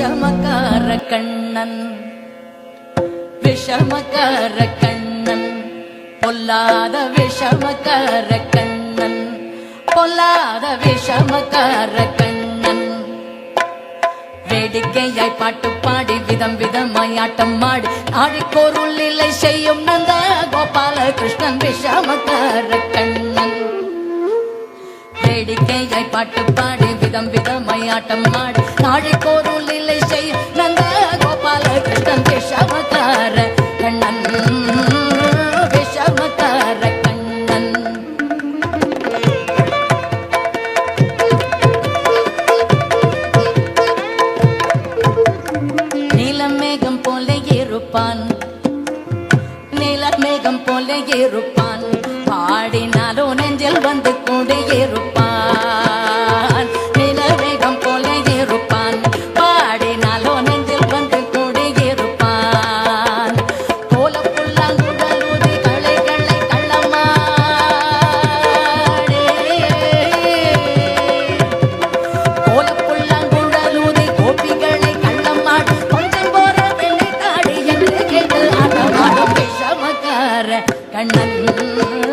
விஷமகார கண்ணன் விஷமகார கண்ணன் பொல்லாத விஷமகார கண்ணன் பொல்லாத விஷமகார கண்ணன் வேடிக்கையாய் பாட்டு பாடி விதம் விதமாய் ஆட்டம் மாடி ஆடிக்கோருள் இல்லை செய்யும் நந்த கோபால கிருஷ்ணன் விஷமக்கார வேடிக்கையாய் பாட்டு பாடி விதம் விதமாய் ஆட்டம் ஆடி. நாடிக்கோருள் இல்லை செய் நந்த கோபால கிருஷ்ணன் விஷமக்கார கண்ணன். விஷமக்கார கண்ணன். நீலமேகம் போல இருப்பான். நீலமேகம் போல இருப்பான். பாடினாலும் நெஞ்சில் வந்து கூட இருப்பான். கண்ணன்.